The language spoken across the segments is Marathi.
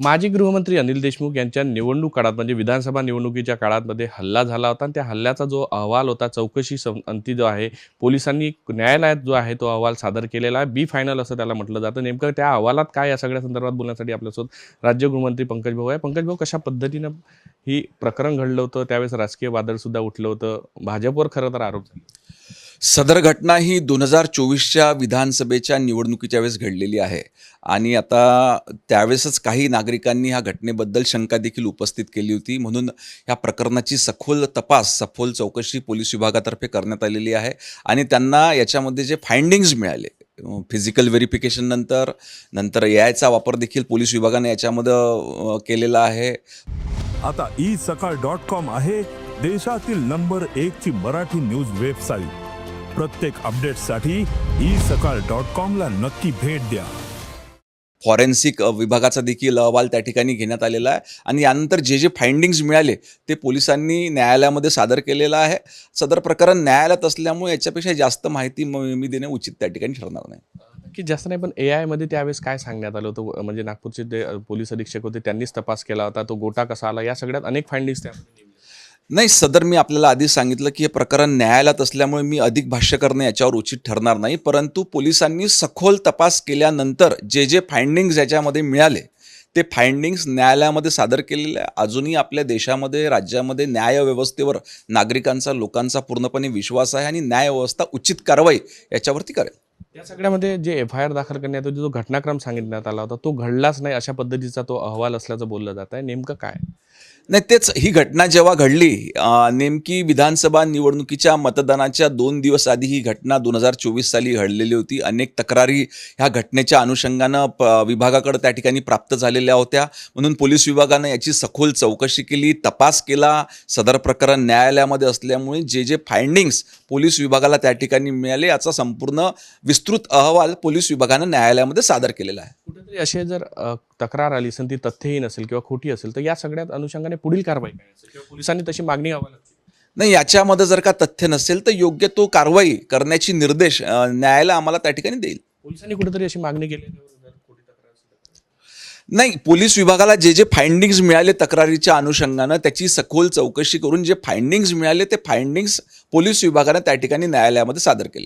माजी गृहमंत्री अनिल देशमुख यांच्या निवडणूक काळात म्हणजे विधानसभा निवडणुकीच्या काळामध्ये हल्ला झाला होता आणि त्या हल्ल्याचा जो अहवाल होता चौकशी सं अंती जो आहे पोलिसांनी न्यायालयात जो आहे तो अहवाल सादर केलेला आहे बी फायनल असं त्याला म्हटलं जातं. नेमकं त्या अहवालात काय या सगळ्या संदर्भात बोलण्यासाठी आपल्यासोबत राज्य गृहमंत्री पंकज भाऊ आहे. पंकज भाऊ कशा पद्धतीनं ही प्रकरण घडलं होतं? त्यावेळेस राजकीय वादळसुद्धा उठलं होतं. भाजपवर खरं तर आरोप झाला. सदर घटना ही दोन हजार चोवीसच्या विधानसभेच्या निवडणुकीच्या वेळेस घडलेली आहे. आणि आता त्यावेळेसच काही नागरिकांनी ह्या घटनेबद्दल शंका देखील उपस्थित केली होती. म्हणून ह्या प्रकरणाची सखोल तपास सखोल चौकशी पोलीस विभागातर्फे करण्यात आलेली आहे. आणि त्यांना याच्यामध्ये जे फाइंडिंग्ज मिळाले फिजिकल व्हेरिफिकेशन नंतर नंतर यायचा वापर देखील पोलीस विभागाने याच्यामध्ये केलेला आहे. आता ई सकाळ डॉट कॉम आहे देशातील नंबर एक ची मराठी न्यूज वेबसाईट प्रत्येक अपडेटसाठी ई सकाळ डॉट कॉम ला नक्की भेट द्या. फॉरेन्सिक विभागाचा देखील अहवाल त्या ठिकाणी घेण्यात आलेला आहे आणि यानंतर जे जे फाइंडिंग्ज मिळाले ते पोलिसांनी न्यायालयामध्ये सादर केलेलं आहे. सदर प्रकरण न्यायालयात असल्यामुळे याच्यापेक्षा जास्त माहिती म- मी देणे उचित त्या ठिकाणी ठरणार नाही. की जास्त नाही पण ए आयमध्ये त्यावेळेस काय सांगण्यात आलं होतं? म्हणजे नागपूरचे जे पोलीस अधीक्षक होते त्यांनीच तपास केला होता. तो गोटा कसा आला? या सगळ्यात अनेक फाइंडिंग्स त्यामध्ये निघाल्या. नाही सदर मी आपल्याला आधीच सांगितलं की हे प्रकरण न्यायालयात असल्यामुळे मी अधिक भाष्य करणे याच्यावर उचित ठरणार नाही. परंतु पोलिसांनी सखोल तपास केल्यानंतर जे जे फाइंडिंग्ज याच्यामध्ये मिळाले ते फाइंडिंग्स न्यायालयामध्ये सादर केलेले आहे. अजूनही आपल्या देशामध्ये राज्यामध्ये न्यायव्यवस्थेवर नागरिकांचा लोकांचा पूर्णपणे विश्वास आहे आणि न्यायव्यवस्था उचित कारवाई याच्यावरती करेल. या सगळ्यामध्ये जे एफ आय आर दाखल करण्यात जो घटनाक्रम सांगितण्यात आला होता तो घडलाच नाही अशा पद्धतीचा तो अहवाल असल्याचं बोललं जात आहे नेमकं काय? नाही तेच ही घटना जेव्हा घडली नेमकी विधानसभा निवडणुकीच्या मतदानाच्या दोन दिवस आधी ही घटना दोन हजार चोवीस साली घडलेली होती. अनेक तक्रारी ह्या घटनेच्या अनुषंगानं प विभागाकडे त्या ठिकाणी प्राप्त झालेल्या होत्या. म्हणून पोलीस विभागानं याची सखोल चौकशी केली तपास केला. सदर प्रकरण न्यायालयामध्ये असल्यामुळे जे जे फाइंडिंग्स पोलीस विभागाला त्या ठिकाणी मिळाले याचा संपूर्ण विस्तृत अहवाल पोलीस विभागानं न्यायालयामध्ये सादर केलेला आहे. कुठेतरी असे जर तक्रार आली असेल ती तथ्यहीन असेल किंवा खोटी असेल तर या सगळ्यात अनुषंगाने पुढील कारवाई असेल किंवा पोलिसांनी तशी मागणी हवा नाही याच्यामध्ये जर का तथ्य नसेल तर योग्य तो कारवाई करण्याची निर्देश न्यायालय आम्हाला त्या ठिकाणी देईल. पोलिसांनी कुठेतरी अशी मागणी केली. नाही पोलीस विभागाला जे जे फाइंडिंग्ज मिळाले तक्रारीच्या अनुषंगानं त्याची सखोल चौकशी करून जे फाइंडिंग्ज मिळाले ते फाइंडिंग्ज पोलीस विभागानं त्या ठिकाणी न्यायालयामध्ये सादर अ,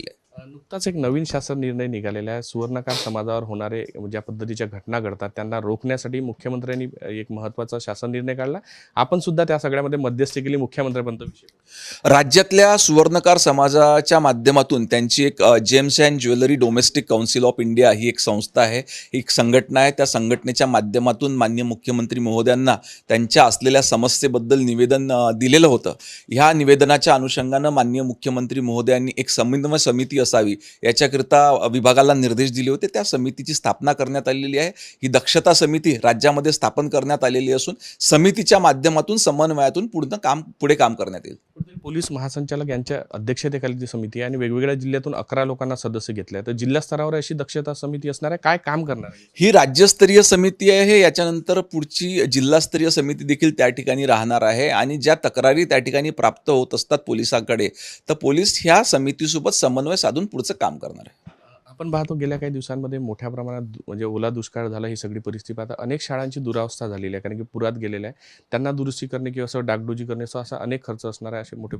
नुकताच एक नवीन शासन निर्णय निघालेला आहे. सुवर्णकार समाजावर होणारे ज्या पद्धतीच्या घटना घडतात त्यांना रोखण्यासाठी मुख्यमंत्र्यांनी एक महत्त्वाचा शासन निर्णय काढला. आपण सुद्धा त्या सगळ्यामध्ये मध्यस्थी केली मुख्यमंत्र्यांपर्यंत विषय. राज्यातल्या सुवर्णकार समाजाच्या माध्यमातून त्यांची एक gems and jewellery domestic council of India ही एक संस्था आहे. ही एक संघटना आहे. त्या संघटनेच्या माध्यमातून मान्य मुख्यमंत्री महोदयांना त्यांच्या असलेल्या समस्येबद्दल निवेदन दिलेलं होतं. ह्या निवेदनाच्या अनुषंगानं मान्य मुख्यमंत्री महोदयांनी एक समन्वय समिती असावी याच्याकरिता विभागाला निर्देश दिले होते. त्या समितीची स्थापना करण्यात आलेली आहे. ही दक्षता समिती राज्यामध्ये स्थापन करण्यात आलेली असून समितीच्या माध्यमातून समन्वयातून पूर्ण काम पुढे काम करण्यात येईल. पोलीस महासंचालक यांच्या अध्यक्षतेखाली ती समिती आहे आणि वेगवेगळ्या जिल्ह्यातून अकरा लोकांना सदस्य घेतले तर जिल्हा स्तरावर अशी दक्षता समिती असणार आहे? काय काम करणार ही राज्यस्तरीय समिती आहे याच्यानंतर पुढची जिल्हास्तरीय समिती देखील त्या ठिकाणी राहणार आहे आणि ज्या तक्रारी त्या ठिकाणी प्राप्त होत असतात पोलिसांकडे तर पोलीस ह्या समितीसोबत समन्वय साधून पुढचं काम करणार आहे. आपण पाहतो गेल्या काही दिवसांमध्ये मोठ्या प्रमाणात म्हणजे ओला दुष्काळ झाला ही सगळी परिस्थिती पाहता अनेक शाळांची दुरावस्था झालेली आहे. कारण की पुरात गेलेल्या आहे त्यांना दुरुस्ती करणे किंवा असं डागडुजी करणे असं असा अनेक खर्च असणार आहे असे मोठे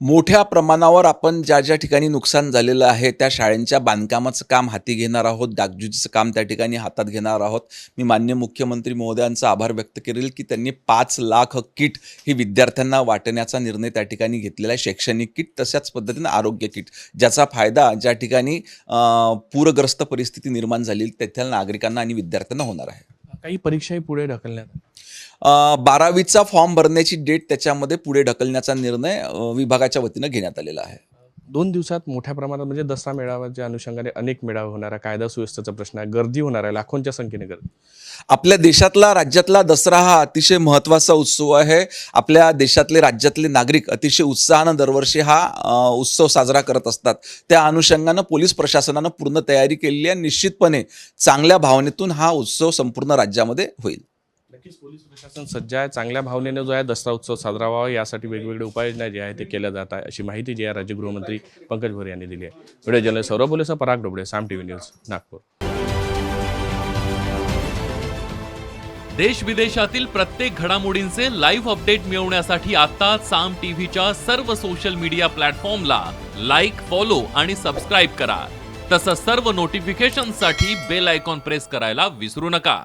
मोठ्या प्रमाणावर आपण ज्या ज्या ठिकाणी नुकसान झालेलं आहे त्या शाळेंच्या बांधकामाचं काम हाती घेणार आहोत. डागजुजीचं काम त्या ठिकाणी हातात घेणार आहोत. मी मान्य मुख्यमंत्री महोदयांचा आभार व्यक्त करेल की त्यांनी पाच लाख किट ही विद्यार्थ्यांना वाटण्याचा निर्णय त्या ठिकाणी घेतलेला आहे. शैक्षणिक किट तशाच पद्धतीनं आरोग्य किट. ज्याचा फायदा ज्या ठिकाणी पूरग्रस्त परिस्थिती निर्माण झाली तेथील नागरिकांना आणि विद्यार्थ्यांना होणार आहे. काही परीक्षाही पुढे ढकलण्यात बारावीचा फॉर्म भरण्याची डेट त्याच्यामध्ये पुढे ढकलण्याचा निर्णय विभागाच्या वतीनं घेण्यात आलेला आहे. दोन दिवसात मोठ्या प्रमाणात म्हणजे दसरा मेळाव्याच्या अनुषंगाने अनेक मेळावे होणार आहे कायदा सुव्यवस्थेचा प्रश्न आहे गर्दी होणार आहे लाखोंच्या संख्येने गर्दी. आपल्या देशातला राज्यातला दसरा हा अतिशय महत्त्वाचा उत्सव आहे. आपल्या देशातले राज्यातले नागरिक अतिशय उत्साहानं दरवर्षी हा उत्सव साजरा करत असतात. त्या अनुषंगानं पोलीस प्रशासनानं पूर्ण तयारी केलेली आहे. निश्चितपणे चांगल्या भावनेतून हा उत्सव संपूर्ण राज्यामध्ये होईल. नक्कीच पोलीस प्रशासन सज्ज आहे चांगल्या भावनेने जो आहे दसरा उत्सव साजरा व्हावा यासाठी वेगवेगळे उपाययोजना जे आहे ते केल्या जात आहे अशी माहिती जी आहे राज्य गृहमंत्री पंकज भोरे यांनी दिली आहे. Video journalist Saurabh बोलेसह Parag Dobale Saam T V news Nagpur. देश विदेशातील प्रत्येक घडामोडींचे लाईव्ह अपडेट मिळवण्यासाठी आता साम टीव्हीच्या सर्व सोशल मीडिया प्लॅटफॉर्मला लाईक फॉलो आणि सबस्क्राईब करा. तसंच सर्व नोटिफिकेशनसाठी बेल आयकॉन प्रेस करायला विसरू नका.